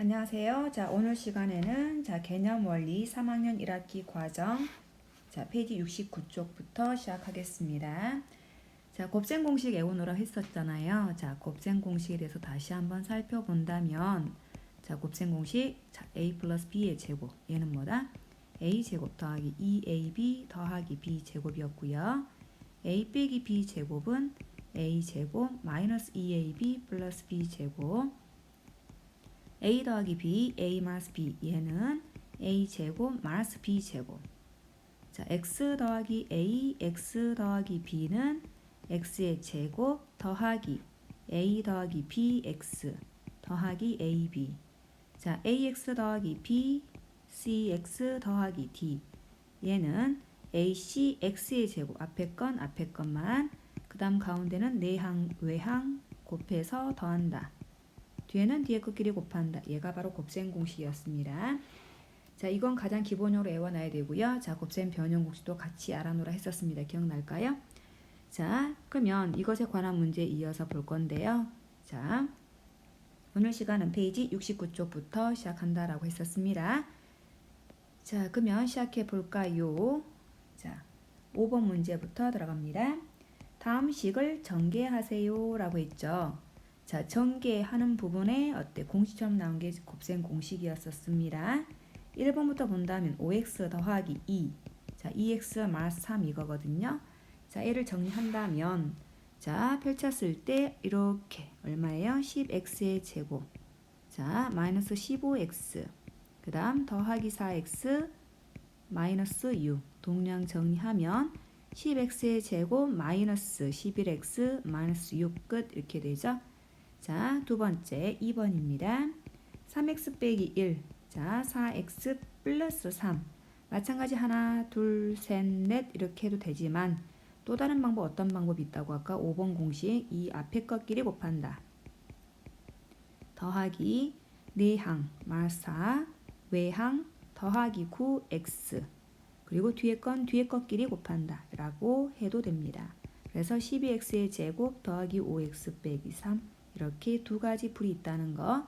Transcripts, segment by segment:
안녕하세요. 자, 오늘 시간에는 자, 개념 원리 3학년 1학기 과정 자, 페이지 69쪽부터 시작하겠습니다. 자, 곱셈 공식 외우느라 했었잖아요. 자, 곱셈 공식에 대해서 다시 한번 살펴본다면 자, 곱셈 공식 자, a 플러스 b의 제곱 얘는 뭐다? a 제곱 더하기 2ab 더하기 b 제곱이었고요. a 빼기 b 제곱은 a 제곱 마이너스 2ab 플러스 b 제곱 a 더하기 b, a 마이너스 b. 얘는 a 제곱 마이너스 b 제곱. 자 x 더하기 a, x 더하기 b는 x의 제곱 더하기 a 더하기 bx 더하기 ab 자 ax 더하기 b, cx 더하기 d. 얘는 ac, x의 제곱. 앞에 건 앞에 것만. 그 다음 가운데는 내항 외항 곱해서 더한다 뒤에는 뒤에 것끼리 곱한다. 얘가 바로 곱셈 공식이었습니다. 자, 이건 가장 기본적으로 외워놔야 되고요. 자, 곱셈 변형 공식도 같이 알아놓으라 했었습니다. 기억날까요? 자, 그러면 이것에 관한 문제 이어서 볼 건데요. 자, 오늘 시간은 페이지 69쪽부터 시작한다라고 했었습니다. 자, 그러면 시작해 볼까요? 자, 5번 문제부터 들어갑니다. 다음 식을 전개하세요 라고 했죠. 자, 전개하는 부분에 어때 공식처럼 나온 게 곱셈 공식이었었습니다. 1번부터 본다면 5x 더하기 2. 자, 2x 마이너스 3 이거거든요. 자, 얘를 정리한다면 자, 펼쳤을 때 이렇게 얼마예요? 10x의 제곱. 자, 마이너스 15x. 그다음 더하기 4x 마이너스 6. 동량 정리하면 10x의 제곱 마이너스 11x 마이너스 6 끝 이렇게 되죠. 자, 두 번째 2번입니다. 3x 빼기 1. 자, 4x 플러스 3. 마찬가지 하나, 둘, 셋, 넷 이렇게 해도 되지만 또 다른 방법 어떤 방법이 있다고 아까 5번 공식 이 앞에 것끼리 곱한다. 더하기 내항 마사 외항 더하기 9x 그리고 뒤에 건 뒤에 것끼리 곱한다 라고 해도 됩니다. 그래서 12x의 제곱 더하기 5x 빼기 3 이렇게 두 가지 풀이 있다는 거.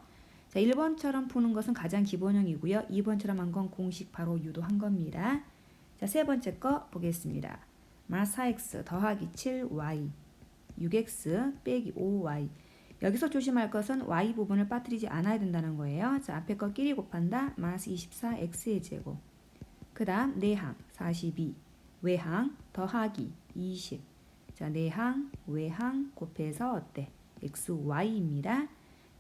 자, 1번처럼 푸는 것은 가장 기본형이고요. 2번처럼 한 건 공식 바로 유도한 겁니다. 자, 세 번째 거 보겠습니다. 마사 x 더하기 7y 6x 빼기 5y 여기서 조심할 것은 y 부분을 빠뜨리지 않아야 된다는 거예요. 자, 앞에 거 끼리 곱한다. 마이너스 24x의 제곱. 그 다음 내항 42 외항 더하기 20 자, 내항 외항 곱해서 어때? Xy입니다.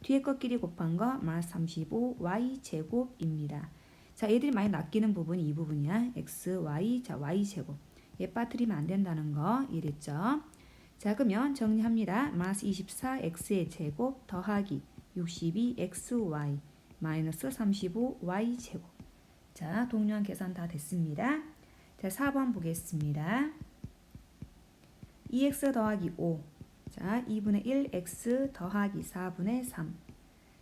뒤에 것끼리 곱한 거 마이너스 35 y 제곱입니다. 자, 얘들이 많이 낚이는 부분이 이 부분이야. x, y, 자, y 제곱. 얘 빠뜨리면 안 된다는 거 이랬죠. 자, 그러면 정리합니다. 마이너스 24x의 제곱 더하기 62xy 마이너스 35y 제곱. 자, 동료한 계산 다 됐습니다. 자, 4번 보겠습니다. 2x 더하기 5 자, 2분의 1 x 더하기 4분의 3.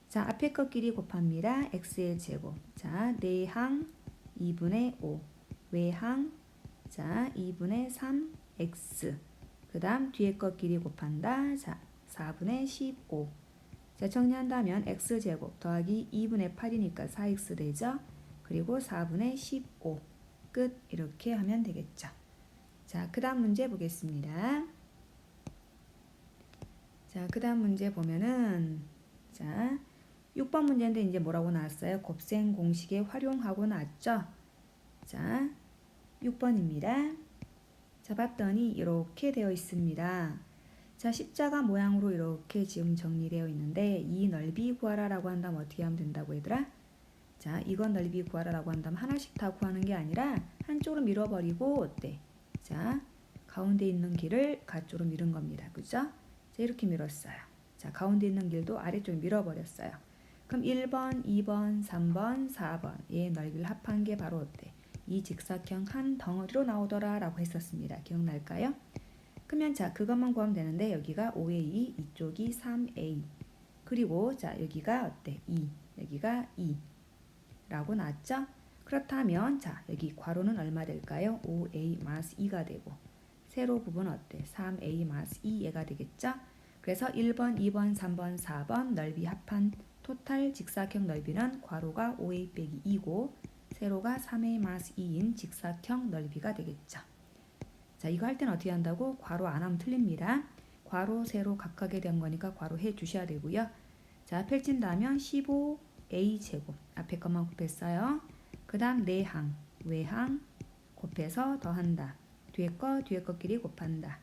자, 앞에 것끼리 곱합니다. x의 제곱. 자, 내항 2분의 5. 외항 자, 2분의 3 x. 그다음 뒤에 것끼리 곱한다. 자, 4분의 15. 자, 정리한다면 x 제곱 더하기 2분의 8이니까 4x 되죠. 그리고 4분의 15. 끝 이렇게 하면 되겠죠. 자, 그다음 문제 보겠습니다. 자, 그 다음 문제 보면은, 자, 6번 문제인데 이제 뭐라고 나왔어요? 곱셈 공식에 활용하고 나왔죠? 자, 6번입니다. 자, 봤더니 이렇게 되어 있습니다. 자, 십자가 모양으로 이렇게 지금 정리되어 있는데 이 넓이 구하라라고 한다면 어떻게 하면 된다고 얘들아? 자, 이건 넓이 구하라라고 한다면 하나씩 다 구하는 게 아니라 한쪽으로 밀어버리고 어때? 자, 가운데 있는 길을 가쪽으로 밀은 겁니다. 그죠? 자, 이렇게 밀었어요. 자, 가운데 있는 길도 아래쪽 밀어버렸어요. 그럼 1번, 2번, 3번, 4번 얘 넓이를 합한 게 바로 어때? 이 직사형 한 덩어리로 나오더라 라고 했었습니다. 기억날까요? 그러면 자 그것만 구하면 되는데 여기가 5a 이쪽이 3a 그리고 자 여기가 어때? 2 여기가 2 라고 나왔죠? 그렇다면 자 여기 괄호는 얼마 될까요? 5a 마이너스 2가 되고 세로 부분 어때? 3a 마이너스 2 얘가 되겠죠? 그래서 1번, 2번, 3번, 4번 넓이 합한 토탈 직사각형 넓이는 괄호가 5a 빼기 2고 세로가 3a 마이너스 2인 직사각형 넓이가 되겠죠. 자, 이거 할 때는 어떻게 한다고? 괄호 안 하면 틀립니다. 괄호, 세로 각각에 대한 거니까 괄호 해 주셔야 되고요. 자, 펼친다면 15a 제곱 앞에 것만 곱했어요. 그 다음 내항, 외항 곱해서 더한다. 뒤에 거, 뒤에 거끼리 곱한다.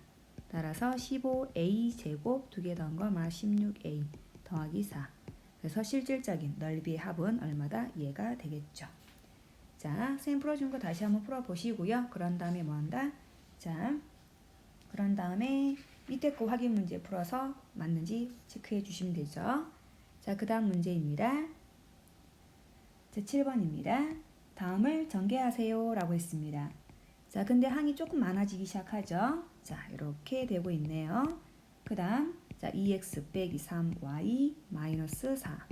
따라서 15a 제곱 두 개 더한 거 마이너스 16a 더하기 4. 그래서 실질적인 넓이의 합은 얼마다? 얘가 되겠죠. 자, 선생님 풀어준 거 다시 한번 풀어보시고요. 그런 다음에 뭐 한다? 자, 그런 다음에 밑에 거 확인 문제 풀어서 맞는지 체크해 주시면 되죠. 자, 그 다음 문제입니다. 자, 7번입니다. 다음을 전개하세요 라고 했습니다. 자, 근데 항이 조금 많아지기 시작하죠. 자, 이렇게 되고 있네요. 그 다음, 자, 2x 빼기 3y 마이너스 4.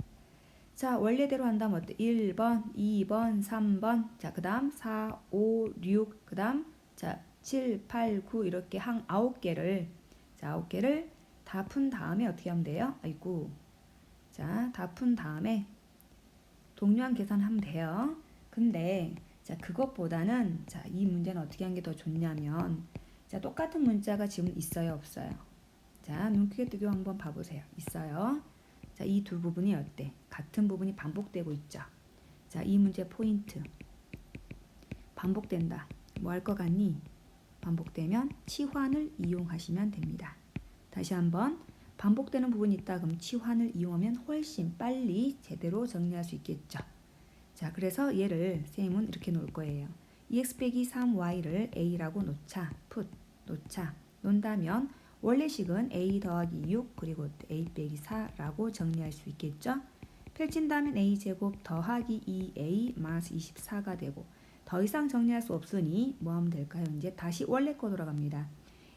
자, 원래대로 한다면 어때? 1번, 2번, 3번. 자, 그 다음 4, 5, 6. 그 다음, 자, 7, 8, 9 이렇게 항 9개를 자, 9개를 다 푼 다음에 어떻게 하면 돼요? 아이고. 자, 다 푼 다음에 동료한 계산하면 돼요. 근데 자, 그것보다는 자, 이 문제는 어떻게 한 게 더 좋냐면 자, 똑같은 문자가 지금 있어요, 없어요? 자, 눈 크게 뜨고 한번 봐 보세요. 있어요. 자, 이 두 부분이 어때? 같은 부분이 반복되고 있죠. 자, 이 문제 포인트. 반복된다. 뭐 할 것 같니? 반복되면 치환을 이용하시면 됩니다. 다시 한번 반복되는 부분이 있다 그럼 치환을 이용하면 훨씬 빨리 제대로 정리할 수 있겠죠. 자, 그래서 얘를 쌤은 이렇게 놓을 거예요. 2x 빼기 3y를 a라고 놓자, put, 놓자, 논다면 원래식은 a 더하기 6 그리고 a 빼기 4라고 정리할 수 있겠죠. 펼친다면 a 제곱 더하기 2a 마이너스 24가 되고 더 이상 정리할 수 없으니 뭐 하면 될까요? 이제 다시 원래 거 돌아갑니다.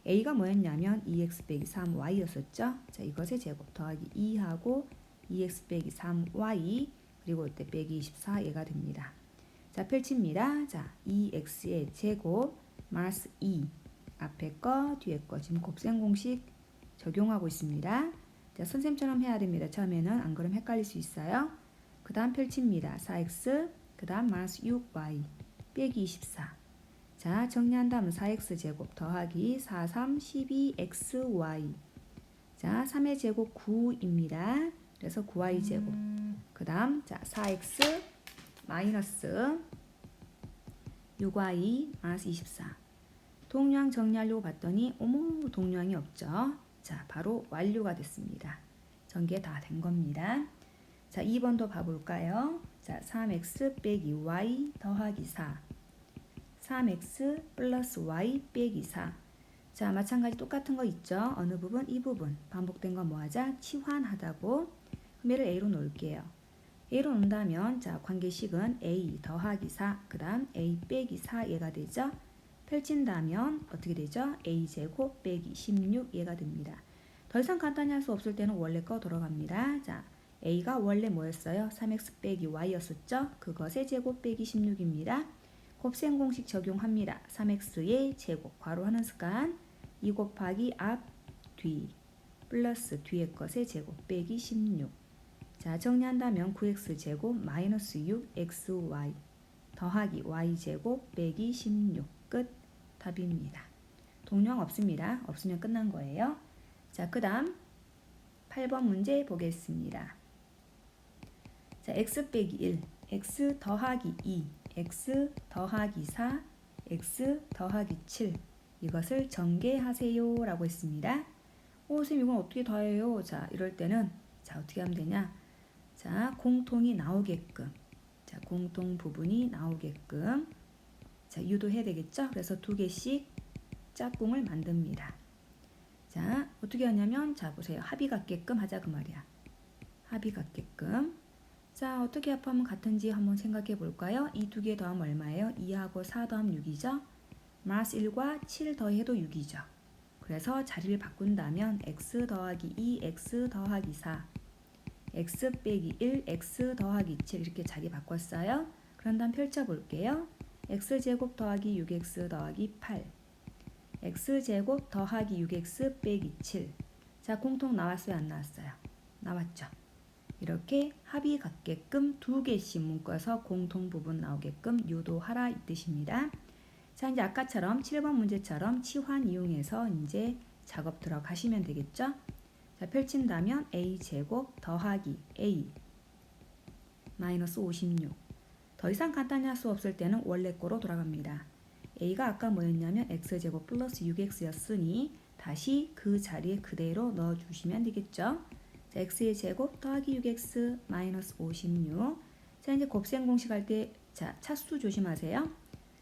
a가 뭐였냐면 2x 빼기 3y였었죠. 자, 이것의 제곱 더하기 2하고 2x 빼기 3y 그리고 이때 빼기 24 얘가 됩니다. 자, 펼칩니다. 자, 2x의 제곱 마이너스 2 앞에 거 뒤에 거 지금 곱셈 공식 적용하고 있습니다. 자, 선생님처럼 해야 됩니다. 처음에는 안 그러면 헷갈릴 수 있어요. 그 다음 펼칩니다. 4x 그 다음 마이너스 6y 빼기 24 자, 정리한다면 4x 제곱 더하기 4, 3, 12xy. 자, 3의 제곱 9입니다. 그래서 9y 제곱. 그 다음, 자, 4x 마이너스 6y 마이너스 24. 동량 정리하려고 봤더니, 어머, 동량이 없죠. 자, 바로 완료가 됐습니다. 전개 다 된 겁니다. 자, 2번도 봐볼까요? 자, 3x 빼기 y 더하기 4. 3x 플러스 y 빼기 4. 자, 마찬가지 똑같은 거 있죠? 어느 부분? 이 부분. 반복된 거 뭐하자? 치환하다고. 얘를 a로 놓을게요. a로 놓는다면 자, 관계식은 a 더하기 4, 그 다음 a 빼기 4 얘가 되죠? 펼친다면 어떻게 되죠? a 제곱 빼기 16 얘가 됩니다. 더 이상 간단히 할 수 없을 때는 원래 거 돌아갑니다. 자, a가 원래 뭐였어요? 3x 빼기 y였었죠? 그것의 제곱 빼기 16입니다. 곱셈 공식 적용합니다. 3x의 제곱 괄호하는 습관 2 곱하기 앞, 뒤 플러스 뒤의 것의 제곱 빼기 16 자, 정리한다면 9x 제곱 마이너스 6xy 더하기 y 제곱 빼기 16 끝 답입니다. 동량 없습니다. 없으면 끝난 거예요. 자, 그 다음 8번 문제 보겠습니다. 자, x 빼기 1, x 더하기 2, x 더하기 4, x 더하기 7 이것을 전개하세요 라고 했습니다. 오, 선생님 이건 어떻게 더해요? 자, 이럴 때는 자, 어떻게 하면 되냐? 자, 공통이 나오게끔 자, 공통 부분이 나오게끔 자, 유도해야 되겠죠? 그래서 두 개씩 짝꿍을 만듭니다. 자, 어떻게 하냐면 자, 보세요. 합이 같게끔 하자 그 말이야. 합이 같게끔 자, 어떻게 합하면 같은지 한번 생각해 볼까요? 이 두 개 더하면 얼마예요? 2하고 4 더하면 6이죠? 마이너스 1과 7 더해도 6이죠. 그래서 자리를 바꾼다면 x 더하기 2, x 더하기 4, x 빼기 1, x 더하기 7 이렇게 자리 바꿨어요. 그런 다음 펼쳐볼게요. x제곱 더하기 6x 더하기 8 x제곱 더하기 6x 빼기 7 자, 공통 나왔어요? 안 나왔어요? 나왔죠. 이렇게 합이 같게끔 두 개씩 묶어서 공통 부분 나오게끔 유도하라 이 뜻입니다. 자, 이제 아까처럼 7번 문제처럼 치환 이용해서 이제 작업 들어가시면 되겠죠? 자, 펼친다면 a 제곱 더하기 a 마이너스 56. 더 이상 간단히 할 수 없을 때는 원래 거로 돌아갑니다. a가 아까 뭐였냐면 x 제곱 플러스 6x였으니 다시 그 자리에 그대로 넣어 주시면 되겠죠? 자, x의 제곱 더하기 6x 마이너스 56. 자, 이제 곱셈 공식 할 때 자, 차수 조심하세요.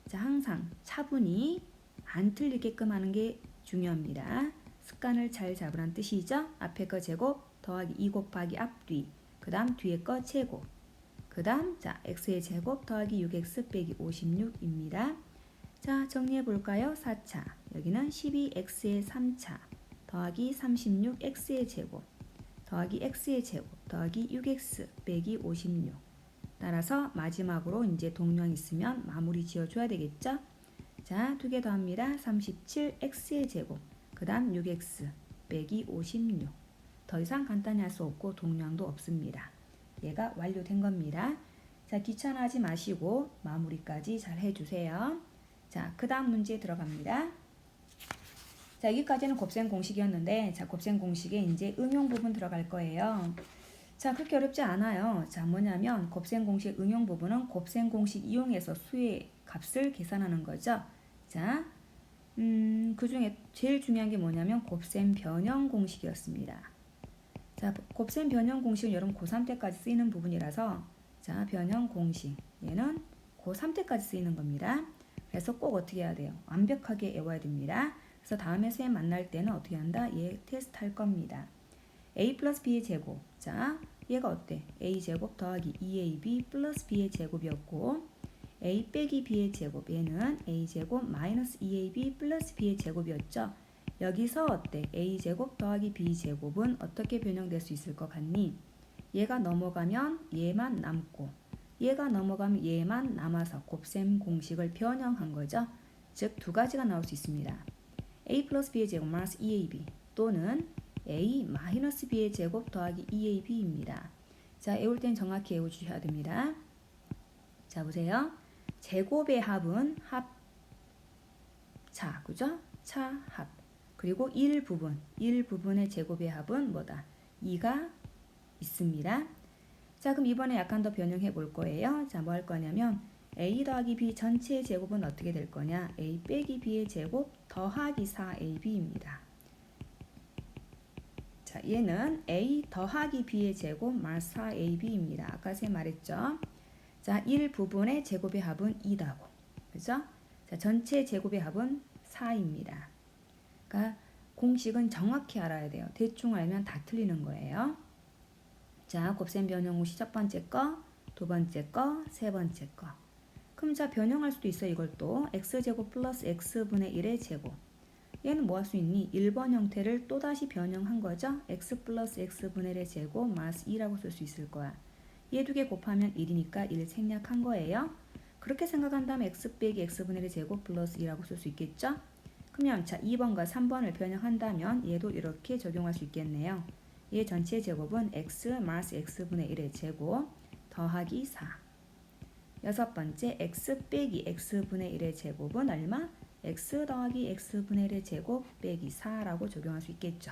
자, 항상 차분히 안 틀리게끔 하는 게 중요합니다. 습관을 잘 잡으란 뜻이죠. 앞에 거 제곱 더하기 2 곱하기 앞뒤 그 다음 뒤에 거 제곱 그 다음 자 x의 제곱 더하기 6x 빼기 56입니다. 자 정리해 볼까요? 4차 여기는 12x의 3차 더하기 36x의 제곱 더하기 x의 제곱 더하기 6x 빼기 56 따라서 마지막으로 이제 동량 있으면 마무리 지어줘야 되겠죠? 자, 두 개 더합니다. 37x의 제곱, 그 다음 6x 빼기 56. 더 이상 간단히 할 수 없고 동량도 없습니다. 얘가 완료된 겁니다. 자, 귀찮아하지 마시고 마무리까지 잘 해주세요. 자, 그 다음 문제 들어갑니다. 자, 여기까지는 곱셈 공식이었는데, 자, 곱셈 공식에 이제 응용 부분 들어갈 거예요. 자, 그렇게 어렵지 않아요. 자, 뭐냐면 곱셈 공식 응용 부분은 곱셈 공식 이용해서 수의 값을 계산하는 거죠. 자, 음, 그 중에 제일 중요한 게 뭐냐면 곱셈 변형 공식이었습니다. 자, 곱셈 변형 공식은 여러분 고3 때까지 쓰이는 부분이라서 자, 변형 공식. 얘는 고3 때까지 쓰이는 겁니다. 그래서 꼭 어떻게 해야 돼요? 완벽하게 외워야 됩니다. 그래서 다음에 쌤 만날 때는 어떻게 한다? 얘 테스트 할 겁니다. a 플러스 b의 제곱. 자, 얘가 어때? a 제곱 더하기 2ab 플러스 b의 제곱이었고 a 빼기 b의 제곱. 얘는 a 제곱 마이너스 2ab 플러스 b의 제곱이었죠. 여기서 어때? a 제곱 더하기 b 제곱은 어떻게 변형될 수 있을 것 같니? 얘가 넘어가면 얘만 남고 얘가 넘어가면 얘만 남아서 곱셈 공식을 변형한 거죠. 즉 두 가지가 나올 수 있습니다. a 플러스 b의 제곱 마이너스 2ab 또는 a 마이너스 b의 제곱 더하기 2ab입니다. 자, 외울 땐 정확히 외워 주셔야 됩니다. 자, 보세요. 제곱의 합은 합차, 그죠? 차, 합. 그리고 1 부분, 1 부분의 제곱의 합은 뭐다? 2가 있습니다. 자, 그럼 이번에 약간 더 변형해 볼 거예요. 자, 뭐 할 거냐면 a 더하기 b 전체의 제곱은 어떻게 될 거냐? a 빼기 b의 제곱 더하기 4ab입니다. 자, 얘는 a 더하기 b의 제곱 말 4ab입니다. 아까 쌤 말했죠? 자, 1 부분의 제곱의 합은 2다고. 그죠? 자, 전체 제곱의 합은 4입니다. 그러니까 공식은 정확히 알아야 돼요. 대충 알면 다 틀리는 거예요. 자, 곱셈 변형 후첫 번째 거, 두 번째 거, 세 번째 거. 그럼 자, 변형할 수도 있어요. 이걸 또 x제곱 플러스 x분의 1의 제곱. 얘는 뭐 할 수 있니? 1번 형태를 또다시 변형한 거죠. x 플러스 x분의 1의 제곱 마이너스 2라고 쓸 수 있을 거야. 얘 두 개 곱하면 1이니까 1 생략한 거예요. 그렇게 생각한다면 x 빼기 x분의 1의 제곱 플러스 2라고 쓸 수 있겠죠? 그러면 자 2번과 3번을 변형한다면 얘도 이렇게 적용할 수 있겠네요. 얘 전체 제곱은 x 마이너스 x분의 1의 제곱 더하기 4. 여섯 번째 x 빼기 x분의 1의 제곱은 얼마? x 더하기 x분의 1의 제곱 빼기 4라고 적용할 수 있겠죠.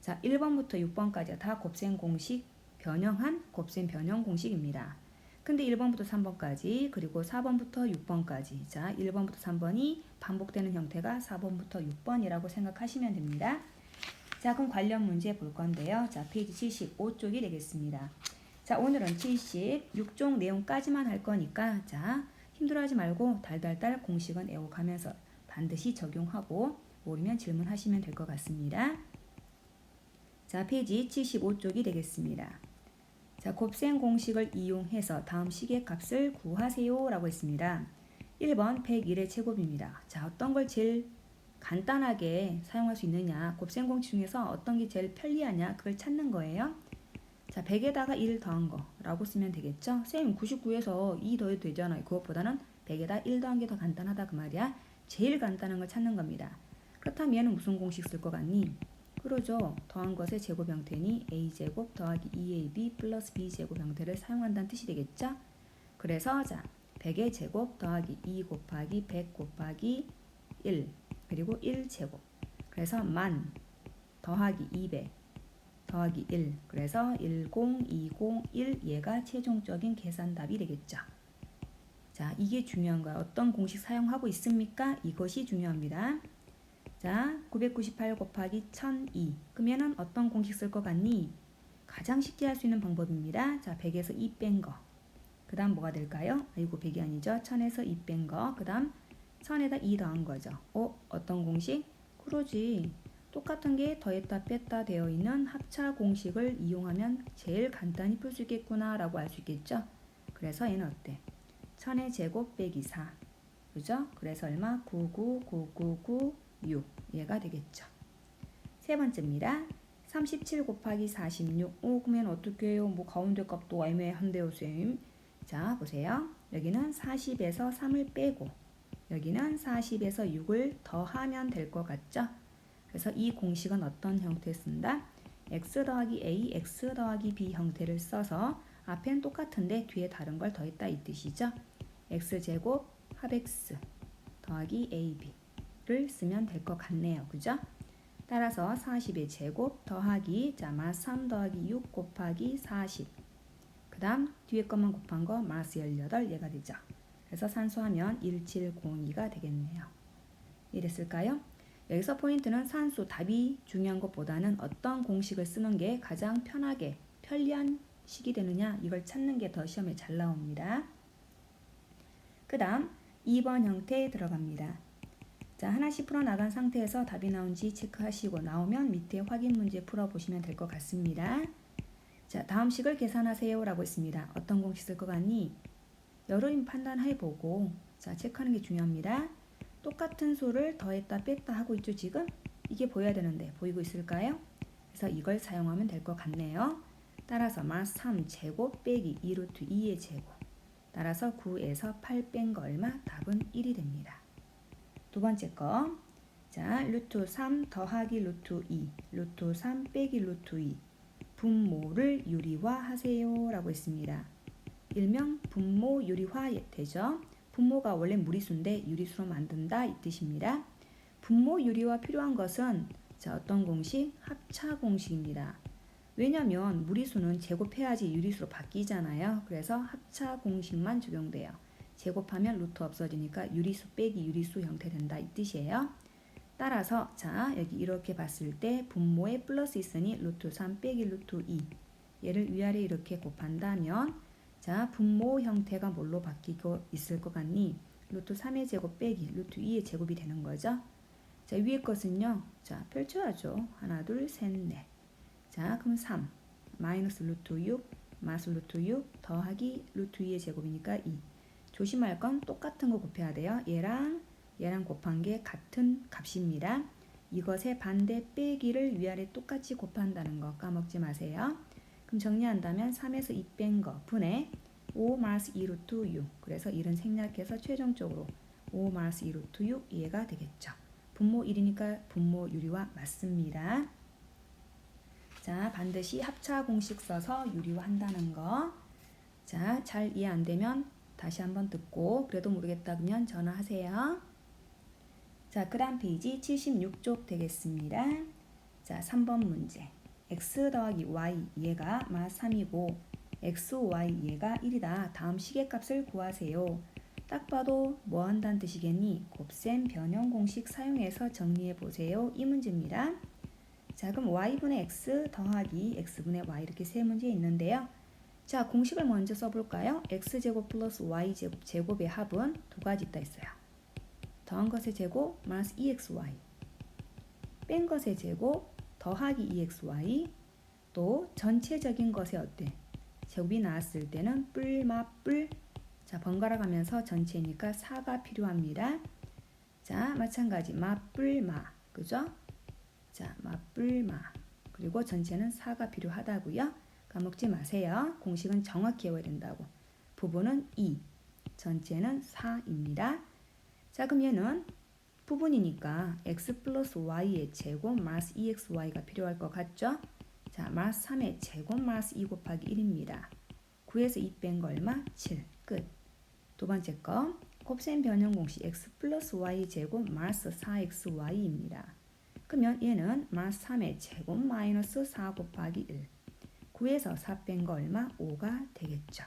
자 1번부터 6번까지 다 곱셈 공식 변형한 곱셈 변형 공식입니다. 근데 1번부터 3번까지 그리고 4번부터 6번까지 자 1번부터 3번이 반복되는 형태가 4번부터 6번이라고 생각하시면 됩니다. 자 그럼 관련 문제 볼 건데요. 자 페이지 75쪽이 되겠습니다. 자 오늘은 76쪽 내용까지만 할 거니까 자 힘들어하지 말고 달달달 공식은 외워가면서 반드시 적용하고 모르면 질문하시면 될 것 같습니다. 자 페이지 75쪽이 되겠습니다. 자, 곱셈 공식을 이용해서 다음 식의 값을 구하세요 라고 했습니다. 1번 101의 제곱입니다. 자, 어떤 걸 제일 간단하게 사용할 수 있느냐 곱셈 공식 중에서 어떤 게 제일 편리하냐 그걸 찾는 거예요. 자, 100에다가 1 더한 거 라고 쓰면 되겠죠. 쌤 99에서 2 더해도 되잖아요. 그것보다는 100에다 1 더한 게 더 간단하다 그 말이야. 제일 간단한 걸 찾는 겁니다. 그렇다면 무슨 공식 쓸 것 같니? 그러죠. 더한 것의 제곱 형태니 a제곱 더하기 2ab 플러스 b제곱 형태를 사용한다는 뜻이 되겠죠? 그래서 자 100의 제곱 더하기 2 곱하기 100 곱하기 1 그리고 1제곱 그래서 만 더하기 200 더하기 1 그래서 10201 얘가 최종적인 계산답이 되겠죠. 자 이게 중요한 거야. 어떤 공식 사용하고 있습니까? 이것이 중요합니다. 자 998 곱하기 1002 그러면은 어떤 공식 쓸 것 같니? 가장 쉽게 할 수 있는 방법입니다. 자 100에서 2 뺀 거. 그 다음 뭐가 될까요? 아이고 100이 아니죠. 1000에서 2 뺀 거. 그 다음 1000에다 2 더한 거죠. 어? 어떤 공식? 그러지. 똑같은 게 더했다 뺐다 되어 있는 합차 공식을 이용하면 제일 간단히 풀 수 있겠구나 라고 알 수 있겠죠. 그래서 얘는 어때? 1000의 제곱 빼기 4 그죠? 그래서 얼마? 99999 6 얘가 되겠죠. 세 번째입니다. 37 곱하기 46 오, 그러면 어떻게 해요? 뭐 가운데 값도 애매한데요 쌤. 자 보세요. 여기는 40에서 3을 빼고 여기는 40에서 6을 더하면 될 것 같죠? 그래서 이 공식은 어떤 형태 쓴다? x 더하기 a, x 더하기 b 형태를 써서 앞엔 똑같은데 뒤에 다른 걸 더했다 이 뜻이죠. x제곱 합 x 더하기 ab 를 쓰면 될 것 같네요. 그죠? 따라서 40의 제곱 더하기 자마3 더하기 6 곱하기 40. 그 다음 뒤에 것만 곱한 거 마스 18 얘가 되죠. 그래서 산수하면 1702가 되겠네요. 이랬을까요? 여기서 포인트는 산수 답이 중요한 것보다는 어떤 공식을 쓰는 게 가장 편하게 편리한 식이 되느냐 이걸 찾는 게 더 시험에 잘 나옵니다. 그 다음 2번 형태에 들어갑니다. 자 하나씩 풀어나간 상태에서 답이 나온지 체크하시고 나오면 밑에 확인 문제 풀어보시면 될 것 같습니다. 자 다음 식을 계산하세요 라고 했습니다. 어떤 공식 쓸 것 같니? 여러분 판단해보고 자 체크하는 게 중요합니다. 똑같은 수를 더했다 뺐다 하고 있죠 지금? 이게 보여야 되는데 보이고 있을까요? 그래서 이걸 사용하면 될 것 같네요. 따라서 마스 3 제곱 빼기 2루트 2의 제곱 따라서 9에서 8 뺀 거 얼마? 답은 1이 됩니다. 두 번째 거. 자, 루트 3 더하기 루트 2, 루트 3 빼기 루트 2. 분모를 유리화하세요. 라고 했습니다. 일명 분모 유리화 되죠. 분모가 원래 무리수인데 유리수로 만든다 이 뜻입니다. 분모 유리화 필요한 것은 자, 어떤 공식? 합차 공식입니다. 왜냐면 무리수는 제곱해야지 유리수로 바뀌잖아요. 그래서 합차 공식만 적용돼요. 제곱하면 루트 없어지니까 유리수 빼기 유리수 형태 된다 이 뜻이에요. 따라서 자 여기 이렇게 봤을 때 분모에 플러스 있으니 루트 3 빼기 루트 2 얘를 위아래 이렇게 곱한다면 자 분모 형태가 뭘로 바뀌고 있을 것 같니? 루트 3의 제곱 빼기 루트 2의 제곱이 되는 거죠. 자 위에 것은요. 자 펼쳐야죠. 하나 둘 셋 넷 자 그럼 3 마이너스 루트 6 마스 루트 6 더하기 루트 2의 제곱이니까 2 조심할 건 똑같은 거 곱해야 돼요. 얘랑 얘랑 곱한 게 같은 값입니다. 이것의 반대 빼기를 위아래 똑같이 곱한다는 거 까먹지 마세요. 그럼 정리한다면 3에서 2 뺀 거 분의 5 마이너스 2 루트 6 그래서 1은 생략해서 최종적으로 5 마이너스 2 루트 6 이해가 되겠죠. 분모 1이니까 분모 유리화 맞습니다. 자 반드시 합차 공식 써서 유리화 한다는 거. 자 잘 이해 안 되면 다시 한번 듣고 그래도 모르겠다 그러면 전화하세요. 자, 그 다음 페이지 76쪽 되겠습니다. 자, 3번 문제. x 더하기 y 얘가 마 3이고 x, y 얘가 1이다. 다음 시계값을 구하세요. 딱 봐도 뭐 한다는 뜻이겠니? 곱셈 변형 공식 사용해서 정리해 보세요. 이 문제입니다. 자, 그럼 y분의 x 더하기 x분의 y 이렇게 세 문제 있는데요. 자, 공식을 먼저 써볼까요? x제곱 플러스 y제곱 제곱의 합은 두 가지 있다 했어요. 더한 것의 제곱 마이너스 2xy 뺀 것의 제곱 더하기 2xy 또 전체적인 것의 어때? 제곱이 나왔을 때는 뿔마뿔 자 번갈아 가면서 전체니까 4가 필요합니다. 자 마찬가지 마뿔마 그죠? 자 마뿔마 그리고 전체는 4가 필요하다고요. 까먹지 마세요. 공식은 정확히 외워야 된다고. 부분은 2, 전체는 4입니다. 자, 그럼 얘는 부분이니까 x 플러스 y의 제곱 마이너스 2xy가 필요할 것 같죠? 자, 마이너스 3의 제곱 마이너스 2 곱하기 1입니다. 9에서 2 뺀 거 얼마? 7. 끝. 두 번째 거 곱셈 변형 공식 x 플러스 y 제곱 마이너스 4xy입니다. 그러면 얘는 마이너스 3의 제곱 마이너스 4 곱하기 1. 9에서 4 뺀 거 얼마? 5가 되겠죠.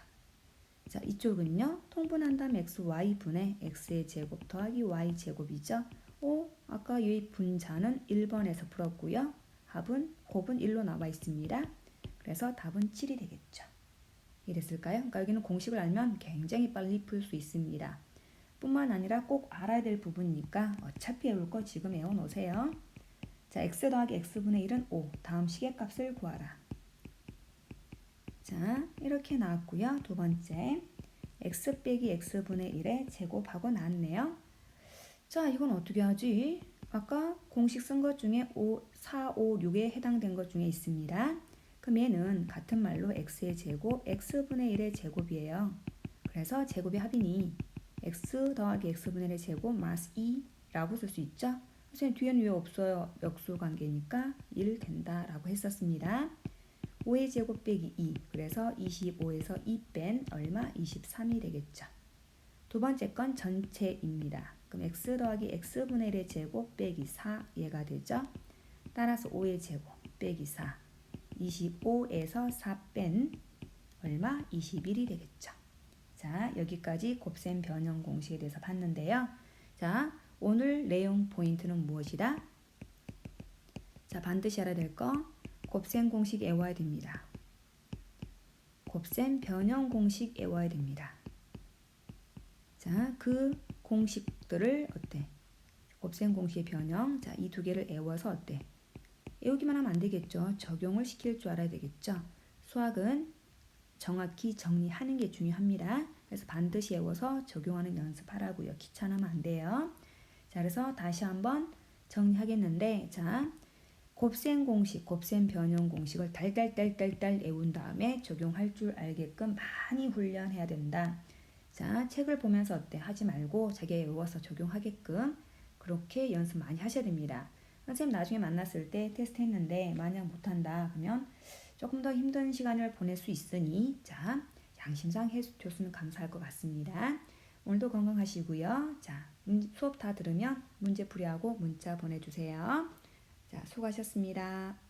자, 이쪽은요. 통분한 다음 xy 분의 x의 제곱 더하기 y 제곱이죠. 5, 아까 이 분자는 1번에서 풀었고요. 합은 곱은 1로 나와 있습니다. 그래서 답은 7이 되겠죠. 이랬을까요? 그러니까 여기는 공식을 알면 굉장히 빨리 풀 수 있습니다. 뿐만 아니라 꼭 알아야 될 부분이니까 어차피 외울 거 지금 외워놓으세요. 자, x 더하기 x분의 1은 5. 다음 시계값을 구하라. 자, 이렇게 나왔고요. 두 번째, x 빼기 x분의 1의 제곱하고 나왔네요. 자, 이건 어떻게 하지? 아까 공식 쓴 것 중에 5, 4, 5, 6에 해당된 것 중에 있습니다. 그럼 얘는 같은 말로 x의 제곱, x분의 1의 제곱이에요. 그래서 제곱의 합이니 x 더하기 x분의 1의 제곱 마이너스 2라고 쓸 수 있죠. 선생님 뒤에는 왜 없어요? 역수 관계니까 1 된다라고 했었습니다. 5의 제곱 빼기 2 그래서 25에서 2 뺀 얼마? 23이 되겠죠. 두 번째 건 전체입니다. 그럼 x 더하기 x분의 1의 제곱 빼기 4 얘가 되죠. 따라서 5의 제곱 빼기 4 25에서 4 뺀 얼마? 21이 되겠죠. 자 여기까지 곱셈 변형 공식에 대해서 봤는데요. 자 오늘 내용 포인트는 무엇이다? 자 반드시 알아야 될 거 곱셈 공식 외워야 됩니다. 곱셈 변형 공식 외워야 됩니다. 자, 그 공식들을 어때? 곱셈 공식의 변형. 자, 이 두 개를 외워서 어때? 외우기만 하면 안 되겠죠. 적용을 시킬 줄 알아야 되겠죠. 수학은 정확히 정리하는 게 중요합니다. 그래서 반드시 외워서 적용하는 연습하라고요. 귀찮으면 안 돼요. 자, 그래서 다시 한번 정리하겠는데, 자, 곱셈 공식, 곱셈 변형 공식을 달달달달달 외운 다음에 적용할 줄 알게끔 많이 훈련해야 된다. 자, 책을 보면서 어때? 하지 말고 자기 외워서 적용하게끔 그렇게 연습 많이 하셔야 됩니다. 선생님 나중에 만났을 때 테스트 했는데 만약 못한다 그러면 조금 더 힘든 시간을 보낼 수 있으니 자 양심상 해줬으면 감사할 것 같습니다. 오늘도 건강하시고요. 자 수업 다 들으면 문제 풀이하고 문자 보내주세요. 자 수고하셨습니다.